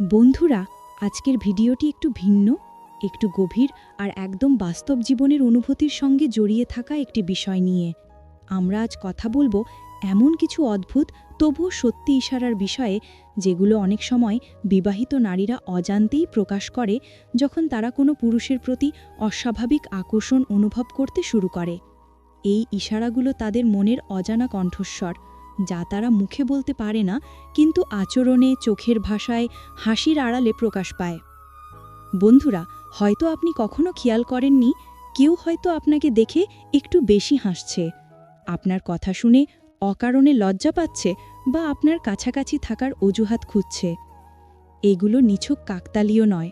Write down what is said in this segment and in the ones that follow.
বন্ধুরা, আজকের ভিডিওটি একটু ভিন্ন, একটু গভীর আর একদম বাস্তব জীবনের অনুভূতির সঙ্গে জড়িয়ে থাকা একটি বিষয় নিয়ে। আমরা আজ কথা বলব এমন কিছু অদ্ভুত, তবুও সত্যি ইশারার বিষয়ে, যেগুলো অনেক সময় বিবাহিত নারীরা অজান্তেই প্রকাশ করে, যখন তারা কোনো পুরুষের প্রতি অস্বাভাবিক আকর্ষণ অনুভব করতে শুরু করে। এই ইশারাগুলো তাদের মনের অজানা কণ্ঠস্বর যা তারা মুখে বলতে পারে না, কিন্তু আচরণে, চোখের ভাষায়, হাসির আড়ালে প্রকাশ পায়। বন্ধুরা, হয়তো আপনি কখনো খেয়াল করেননি, কেউ হয়তো আপনাকে দেখে একটু বেশি হাসছে। আপনার কথা শুনে অকারণে লজ্জা পাচ্ছে বা আপনার কাছাকাছি থাকার অজুহাত খুঁজছে। এগুলো নিছক কাকতালীয় নয়।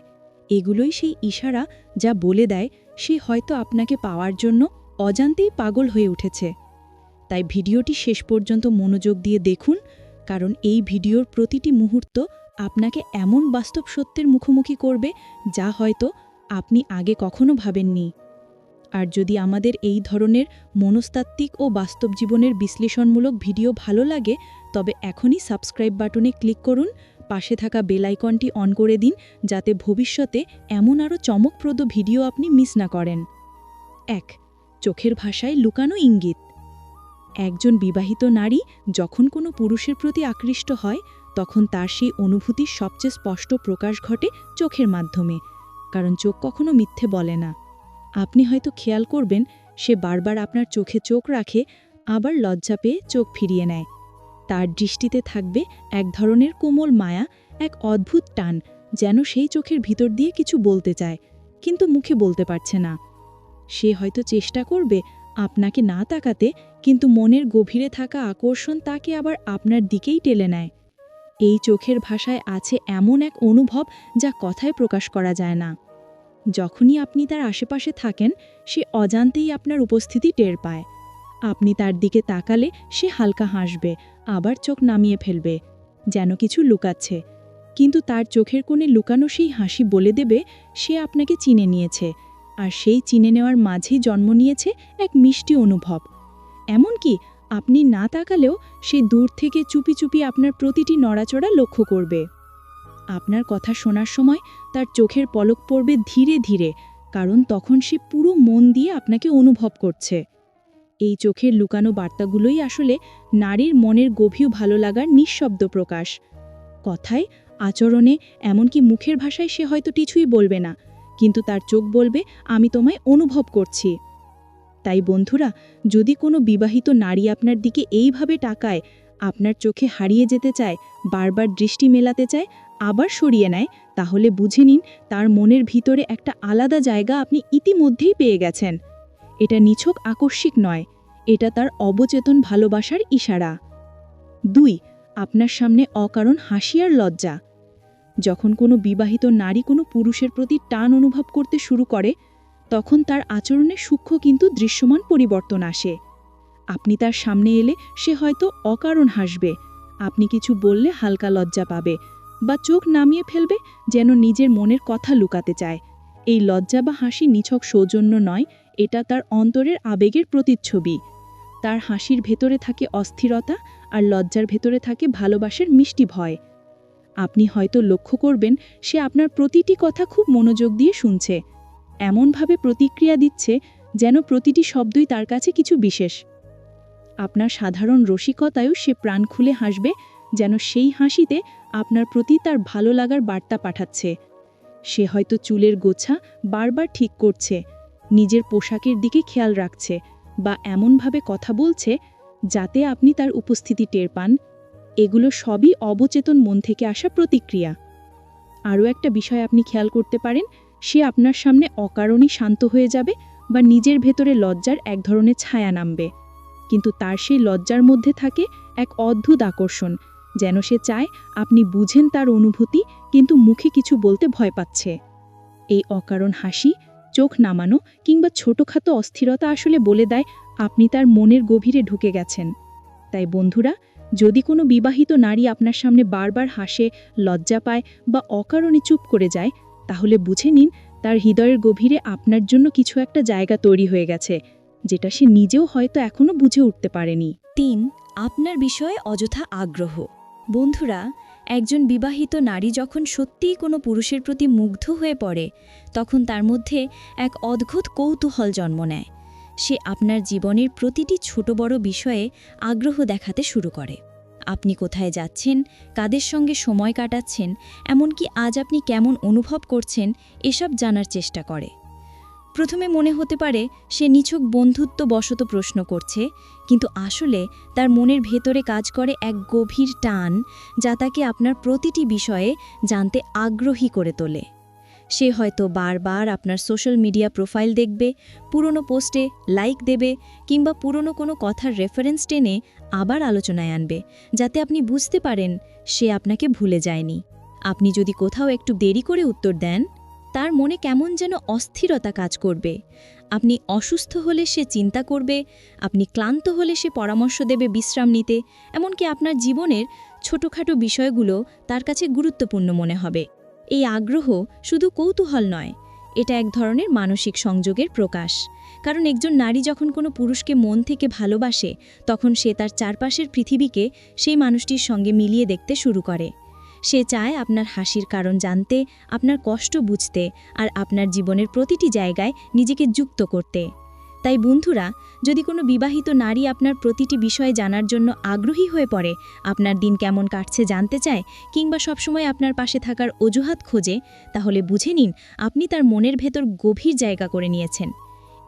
এগুলোই সেই ইশারা যা বলে দেয়, সে হয়তো আপনাকে পাওয়ার জন্য অজান্তেই পাগল হয়ে উঠেছে। তাই ভিডিওটি শেষ পর্যন্ত মনোযোগ দিয়ে দেখুন, কারণ এই ভিডিওর প্রতিটি মুহূর্ত আপনাকে এমন বাস্তব সত্যের মুখোমুখি করবে যা হয়তো আপনি আগে কখনো ভাবেননি। আর যদি আমাদের এই ধরনের মনস্তাত্ত্বিক ও বাস্তব জীবনের বিশ্লেষণমূলক ভিডিও ভালো লাগে, তবে এখনই সাবস্ক্রাইব বাটনে ক্লিক করুন, পাশে থাকা বেল আইকনটি অন করে দিন, যাতে ভবিষ্যতে এমন আরও চমকপ্রদ ভিডিও আপনি মিস না করেন। এক, চোখের ভাষায় লুকানো ইঙ্গিত। একজন বিবাহিত নারী যখন কোনো পুরুষের প্রতি আকৃষ্ট হয়, তখন তার সেই অনুভূতির সবচেয়ে স্পষ্ট প্রকাশ ঘটে চোখের মাধ্যমে, কারণ চোখ কখনো মিথ্যে বলে না। আপনি হয়তো খেয়াল করবেন, সে বারবার আপনার চোখে চোখ রাখে, আবার লজ্জা পেয়ে চোখ ফিরিয়ে নেয়। তার দৃষ্টিতে থাকবে এক ধরনের কোমল মায়া, এক অদ্ভুত টান, যেন সেই চোখের ভিতর দিয়ে কিছু বলতে চায়, কিন্তু মুখে বলতে পারছে না। সে হয়তো চেষ্টা করবে আপনাকে না তাকাতে কিন্তু মনের গভীরে থাকা আকর্ষণ তাকে আবার আপনার দিকেই টেলে নেয়। এই চোখের ভাষায় আছে এমন এক অনুভব যা কথায় প্রকাশ করা যায় না। যখনই আপনি তার আশেপাশে থাকেন, সে অজান্তেই আপনার উপস্থিতি টের পায়। আপনি তার দিকে তাকালে সে হালকা হাসবে, আবার চোখ নামিয়ে ফেলবে, যেন কিছু লুকাচ্ছে। কিন্তু তার চোখের কোণে লুকানো সেই হাসি বলে দেবে, সে আপনাকে চিনে নিয়েছে। আর সেই চিনে নেওয়ার মাঝেই জন্ম নিয়েছে এক মিষ্টি অনুভব। এমনকি আপনি না তাকালেও সে দূর থেকে চুপি চুপি আপনার প্রতিটি নড়াচড়া লক্ষ্য করবে। আপনার কথা শোনার সময় তার চোখের পলক পড়বে ধীরে ধীরে, কারণ তখন সে পুরো মন দিয়ে আপনাকে অনুভব করছে। এই চোখের লুকানো বার্তাগুলোই আসলে নারীর মনের গভীর ভালো লাগার নিঃশব্দ প্রকাশ। কথায়, আচরণে, এমনকি মুখের ভাষায় সে হয়তো কিছুই বলবে না। কিন্তু তার চোখ বলবে, আমি তোমায় অনুভব করছি। তাই বন্ধুরা, যদি কোনো বিবাহিত নারী আপনার দিকে এইভাবে টাকায় আপনার চোখে হারিয়ে যেতে চায়, বারবার দৃষ্টি মেলাতে চায়, আবার সরিয়ে নেয়, তাহলে বুঝে নিন তার মনের ভিতরে একটা আলাদা জায়গা আপনি ইতিমধ্যেই পেয়ে গেছেন। এটা নিছক আকস্মিক নয়, এটা তার অবচেতন ভালোবাসার ইশারা। দুই, আপনার সামনে অকারণ হাসি আর লজ্জা। যখন কোনো বিবাহিত নারী কোনো পুরুষের প্রতি টান অনুভব করতে শুরু করে, তখন তার আচরণে সূক্ষ্ম কিন্তু দৃশ্যমান পরিবর্তন আসে। আপনি তার সামনে এলে সে হয়তো অকারণ হাসবে। আপনি কিছু বললে হালকা লজ্জা পাবে বা চোখ নামিয়ে ফেলবে যেন নিজের মনের কথা লুকাতে চায়। এই লজ্জা বা হাসি নিছক সৌজন্য নয়, এটা তার অন্তরের আবেগের প্রতিচ্ছবি। তার হাসির ভেতরে থাকে অস্থিরতা আর লজ্জার ভেতরে থাকে ভালোবাসার মিষ্টি ভয়। আপনি হয়তো লক্ষ্য করবেন, সে আপনার প্রতিটি কথা খুব মনোযোগ দিয়ে শুনছে। এমনভাবে প্রতিক্রিয়া দিচ্ছে যেন প্রতিটি শব্দই তার কাছে কিছু বিশেষ। আপনার সাধারণ রসিকতায়ও সে প্রাণ খুলে হাসবে যেন সেই হাসিতে আপনার প্রতি তার ভালো লাগার বার্তা পাঠাচ্ছে। সে হয়তো চুলের গোছা বারবার ঠিক করছে, নিজের পোশাকের দিকে খেয়াল রাখছে বা এমনভাবে কথা বলছে যাতে আপনি তার উপস্থিতি টের পান। এগুলো সবই অবচেতন মন থেকে আসা প্রতিক্রিয়া। আরও একটা বিষয় আপনি খেয়াল করতে পারেন, সে আপনার সামনে অকারণই শান্ত হয়ে যাবে বা নিজের ভেতরে লজ্জার এক ধরনের ছায়া নামবে। কিন্তু তার সেই লজ্জার মধ্যে থাকে এক অদ্ভুত আকর্ষণ, যেন সে চায় আপনি বুঝেন তার অনুভূতি, কিন্তু মুখে কিছু বলতে ভয় পাচ্ছে। এই অকারণ হাসি, চোখ নামানো কিংবা ছোটখাটো অস্থিরতা আসলে বলে দেয় আপনি তার মনের গভীরে ঢুকে গেছেন। তাই বন্ধুরা যদি কোনো বিবাহিত নারী আপনার সামনে বারবার হাসে, লজ্জা পায় বা অকারণে চুপ করে যায়, তাহলে বুঝে নিন তার হৃদয়ের গভীরে আপনার জন্য কিছু একটা জায়গা তৈরি হয়ে গেছে, যেটা সে নিজেও হয়তো এখনও বুঝে উঠতে পারেনি। তিন, আপনার বিষয়ে অযথা আগ্রহ। বন্ধুরা, একজন বিবাহিত নারী যখন সত্যিই কোনো পুরুষের প্রতি মুগ্ধ হয়ে পড়ে, তখন তার মধ্যে এক অদ্ভুত কৌতূহল জন্ম নেয়। সে আপনার জীবনের প্রতিটি ছোট বড় বিষয়ে আগ্রহ দেখাতে শুরু করে। আপনি কোথায় যাচ্ছেন, কাদের সঙ্গে সময় কাটাচ্ছেন, এমনকি আজ আপনি কেমন অনুভব করছেন, এসব জানার চেষ্টা করে। প্রথমে মনে হতে পারে সে নিছক বন্ধুত্ব বশত প্রশ্ন করছে, কিন্তু আসলে তার মনের ভেতরে কাজ করে এক গভীর টান যা তাকে আপনার প্রতিটি বিষয়ে জানতে আগ্রহী করে তোলে। সে হয়তো বারবার আপনার সোশ্যাল মিডিয়া প্রোফাইল দেখবে, পুরনো পোস্টে লাইক দেবে, কিংবা পুরনো কোনো কথার রেফারেন্স টেনে আবার আলোচনায় আনবে, যাতে আপনি বুঝতে পারেন সে আপনাকে ভুলে যায়নি। আপনি যদি কোথাও একটু দেরি করে উত্তর দেন, তার মনে কেমন যেন অস্থিরতা কাজ করবে। আপনি অসুস্থ হলে সে চিন্তা করবে, আপনি ক্লান্ত হলে সে পরামর্শ দেবে বিশ্রাম নিতে, এমনকি আপনার জীবনের ছোটোখাটো বিষয়গুলো তার কাছে গুরুত্বপূর্ণ মনে হবে। এই আগ্রহ শুধু কৌতূহল নয়, এটা এক ধরনের মানসিক সংযোগের প্রকাশ। কারণ একজন নারী যখন কোনো পুরুষকে মন থেকে ভালোবাসে, তখন সে তার চারপাশের পৃথিবীকে সেই মানুষটির সঙ্গে মিলিয়ে দেখতে শুরু করে। সে চায় আপনার হাসির কারণ জানতে, আপনার কষ্ট বুঝতে আর আপনার জীবনের প্রতিটি জায়গায় নিজেকে যুক্ত করতে। তাই বন্ধুরা, যদি কোনো বিবাহিত নারী আপনার প্রতিটি বিষয় জানার জন্য আগ্রহী হয়ে পড়ে, আপনার দিন কেমন কাটছে জানতে চায়, কিংবা সবসময় আপনার পাশে থাকার অজুহাত খোঁজে, তাহলে বুঝে নিন আপনি তার মনের ভেতর গভীর জায়গা করে নিয়েছেন।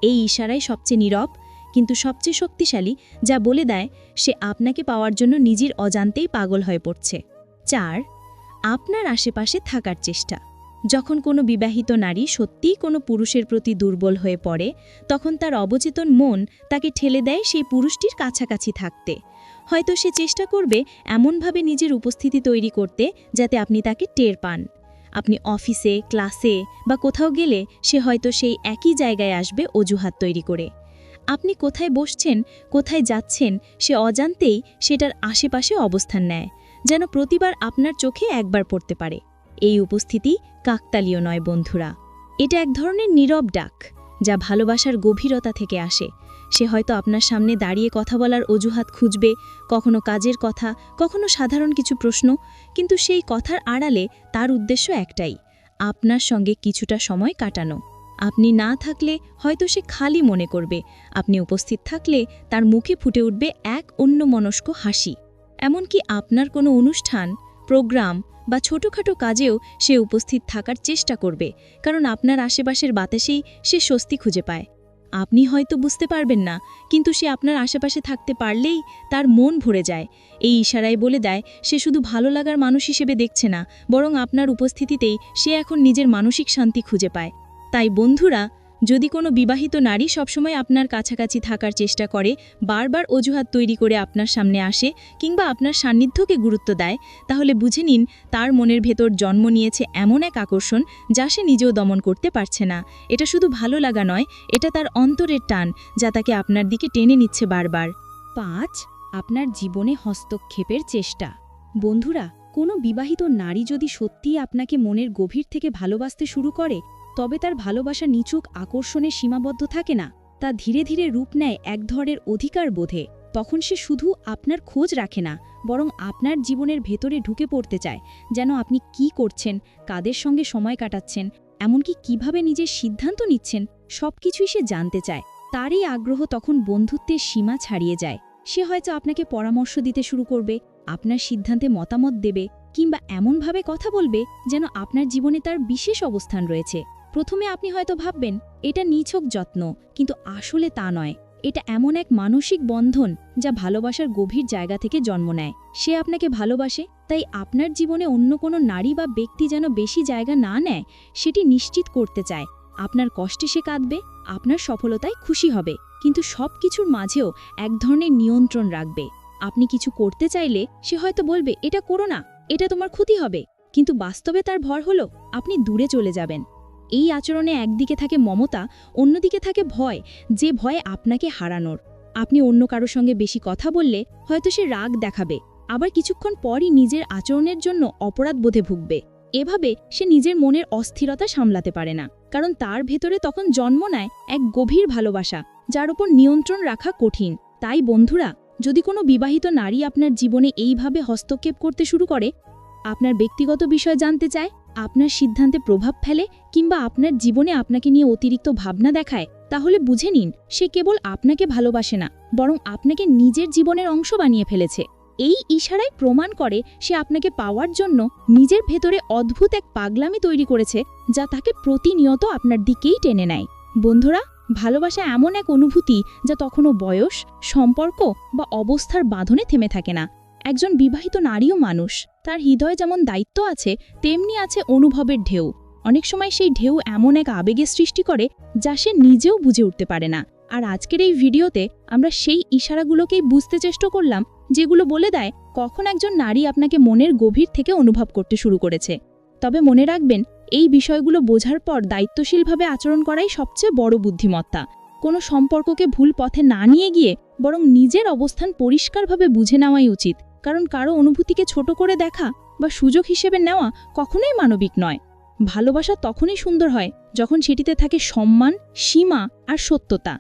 এই ইশারাই সবচেয়ে নীরব, কিন্তু সবচেয়ে শক্তিশালী, যা বলে দেয়, সে আপনাকে পাওয়ার জন্য নিজের অজান্তেই পাগল হয়ে পড়ছে। চার, আপনার আশেপাশে থাকার চেষ্টা। যখন কোনো বিবাহিত নারী সত্যিই কোনো পুরুষের প্রতি দুর্বল হয়ে পড়ে, তখন তার অবচেতন মন তাকে ঠেলে দেয় সেই পুরুষটির কাছাকাছি থাকতে। হয়তো সে চেষ্টা করবে এমনভাবে নিজের উপস্থিতি তৈরি করতে যাতে আপনি তাকে টের পান। আপনি অফিসে, ক্লাসে বা কোথাও গেলে সে হয়তো সেই একই জায়গায় আসবে অজুহাত তৈরি করে। আপনি কোথায় বসছেন, কোথায় যাচ্ছেন, সে অজান্তেই সেটার আশেপাশে অবস্থান নেয়, যেন প্রতিবার আপনার চোখে একবার পড়তে পারে। এই উপস্থিতি কাকতালীয় নয়, বন্ধুরা। এটা এক ধরনের নীরব ডাক, যা ভালোবাসার গভীরতা থেকে আসে। সে হয়তো আপনার সামনে দাঁড়িয়ে কথা বলার অজুহাত খুঁজবে, কখনো কাজের কথা, কখনো সাধারণ কিছু প্রশ্ন, কিন্তু সেই কথার আড়ালে তার উদ্দেশ্য একটাই, আপনার সঙ্গে কিছুটা সময় কাটানো। আপনি না থাকলে হয়তো সে খালি মনে করবে, আপনি উপস্থিত থাকলে তার মুখে ফুটে উঠবে এক অন্যমনস্ক হাসি। এমনকি আপনার কোনো অনুষ্ঠান প্রোগ্রাম বা ছোটোখাটো কাজেও সে উপস্থিত থাকার চেষ্টা করবে, কারণ আপনার আশেপাশের বাতাসেই সে স্বস্তি খুঁজে পায়। আপনি হয়তো বুঝতে পারবেন না, কিন্তু সে আপনার আশেপাশে থাকতে পারলেই তার মন ভরে যায়। এই ইশারায় বলে দেয়, সে শুধু ভালো লাগার মানুষ হিসেবে দেখছে না, বরং আপনার উপস্থিতিতেই সে এখন নিজের মানসিক শান্তি খুঁজে পায়। তাই বন্ধুরা যদি কোনো বিবাহিত নারী সবসময় আপনার কাছাকাছি থাকার চেষ্টা করে, বারবার অজুহাত তৈরি করে আপনার সামনে আসে কিংবা আপনার সান্নিধ্যকে গুরুত্ব দেয়, তাহলে বুঝে নিন তার মনের ভেতর জন্ম নিয়েছে এমন এক আকর্ষণ যা সে নিজেও দমন করতে পারছে না। এটা শুধু ভালো লাগা নয়, এটা তার অন্তরের টান যা তাকে আপনার দিকে টেনে নিচ্ছে বারবার। পাঁচ, আপনার জীবনে হস্তক্ষেপের চেষ্টা। বন্ধুরা, কোনো বিবাহিত নারী যদি সত্যিই আপনাকে মনের গভীর থেকে ভালোবাসতে শুরু করে তবে তার ভালোবাসা নিচুক আকর্ষণে সীমাবদ্ধ থাকে না। তা ধীরে ধীরে রূপ নেয় এক ধরনের অধিকার বোধে। তখন সে শুধু আপনার খোঁজ রাখে না, বরং আপনার জীবনের ভেতরে ঢুকে পড়তে চায়, যেন আপনি কি করছেন, কাদের সঙ্গে সময় কাটাচ্ছেন, এমনকি কীভাবে নিজের সিদ্ধান্ত নিচ্ছেন সব কিছুই সে জানতে চায়। তারই আগ্রহ তখন বন্ধুত্বের সীমা ছাড়িয়ে যায়। সে হয়তো আপনাকে পরামর্শ দিতে শুরু করবে, আপনার সিদ্ধান্তে মতামত দেবে, কিংবা এমনভাবে কথা বলবে যেন আপনার জীবনে তার বিশেষ অবস্থান রয়েছে। প্রথমে আপনি হয়তো ভাববেন, এটা নিছক যত্ন, কিন্তু আসলে তা নয়। এটা এমন এক মানসিক বন্ধন যা ভালোবাসার গভীর জায়গা থেকে জন্ম নেয়। সে আপনাকে ভালোবাসে, তাই আপনার জীবনে অন্য কোনো নারী বা ব্যক্তি যেন বেশি জায়গা না নেয়, সেটি নিশ্চিত করতে চায়। আপনার কষ্টে সে কাঁদবে, আপনার সফলতায় খুশি হবে, কিন্তু সব কিছুর মাঝেও এক ধরনের নিয়ন্ত্রণ রাখবে। আপনি কিছু করতে চাইলে সে হয়তো বলবে, এটা করো না, এটা তোমার ক্ষতি হবে। কিন্তু বাস্তবে তার ভর হলো, আপনি দূরে চলে যাবেন। এই আচরণে একদিকে থাকে মমতা, অন্যদিকে থাকে ভয়, যে ভয়ে আপনাকে হারানোর। আপনি অন্য কারও সঙ্গে বেশি কথা বললে হয়তো সে রাগ দেখাবে, আবার কিছুক্ষণ পরই নিজের আচরণের জন্য অপরাধ বোধে ভুগবে। এভাবে সে নিজের মনের অস্থিরতা সামলাতে পারে না, কারণ তার ভেতরে তখন জন্ম নেয় এক গভীর ভালোবাসা, যার ওপর নিয়ন্ত্রণ রাখা কঠিন। তাই বন্ধুরা, যদি কোনো বিবাহিত নারী আপনার জীবনে এইভাবে হস্তক্ষেপ করতে শুরু করে, আপনার ব্যক্তিগত বিষয় জানতে চায় আপনার সিদ্ধান্তে প্রভাব ফেলে কিংবা আপনার জীবনে আপনাকে নিয়ে অতিরিক্ত ভাবনা দেখায়, তাহলে বুঝে নিন, সে কেবল আপনাকে ভালোবাসে না, বরং আপনাকে নিজের জীবনের অংশ বানিয়ে ফেলেছে। এই ইশারায় প্রমাণ করে সে আপনাকে পাওয়ার জন্য নিজের ভেতরে অদ্ভুত এক পাগলামি তৈরি করেছে, যা তাকে প্রতিনিয়ত আপনার দিকেই টেনে নেয়। বন্ধুরা, ভালোবাসা এমন এক অনুভূতি যা তখনও বয়স, সম্পর্ক বা অবস্থার বাঁধনে থেমে থাকে না। একজন বিবাহিত নারীও মানুষ। তার হৃদয়ে যেমন দায়িত্ব আছে, তেমনি আছে অনুভবের ঢেউ। অনেক সময় সেই ঢেউ এমন এক আবেগের সৃষ্টি করে, যা সে নিজেও বুঝে উঠতে পারে না। আর আজকের এই ভিডিওতে আমরা সেই ইশারাগুলোকেই বুঝতে চেষ্টা করলাম, যেগুলো বলে দেয় কখন একজন নারী আপনাকে মনের গভীর থেকে অনুভব করতে শুরু করেছে। তবে মনে রাখবেন, এই বিষয়গুলো বোঝার পর দায়িত্বশীলভাবে আচরণ করাই সবচেয়ে বড় বুদ্ধিমত্তা। কোনো সম্পর্ককে ভুল পথে না নিয়ে গিয়ে বরং নিজের অবস্থান পরিষ্কারভাবে বুঝে নেওয়াই উচিত। কারণ কারও অনুভূতিকে ছোট করে দেখা বা সুযোগ হিসেবে নেওয়া কখনোই মানবিক নয়। ভালোবাসা তখনই সুন্দর হয় যখন সেটিতে থাকে সম্মান, সীমা আর সত্যতা।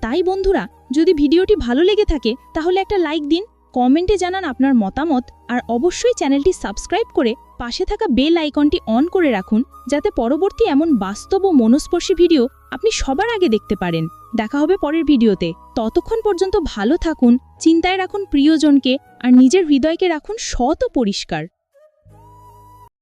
তাই বন্ধুরা, যদি ভিডিওটি ভালো লেগে থাকে, তাহলে একটা লাইক দিন, কমেন্টে জানান আপনার মতামত, আর অবশ্যই চ্যানেলটি সাবস্ক্রাইব করে পাশে থাকা বেল আইকনটি অন করে রাখুন যাতে পরবর্তী এমন বাস্তব ও মনস্পর্শী ভিডিও আপনি সবার আগে দেখতে পারেন। দেখা হবে পরের ভিডিওতে। ততক্ষণ পর্যন্ত ভালো থাকুন, চিন্তায় রাখুন প্রিয়জনকে, আর নিজের হৃদয়কে রাখুন শত পরিষ্কার।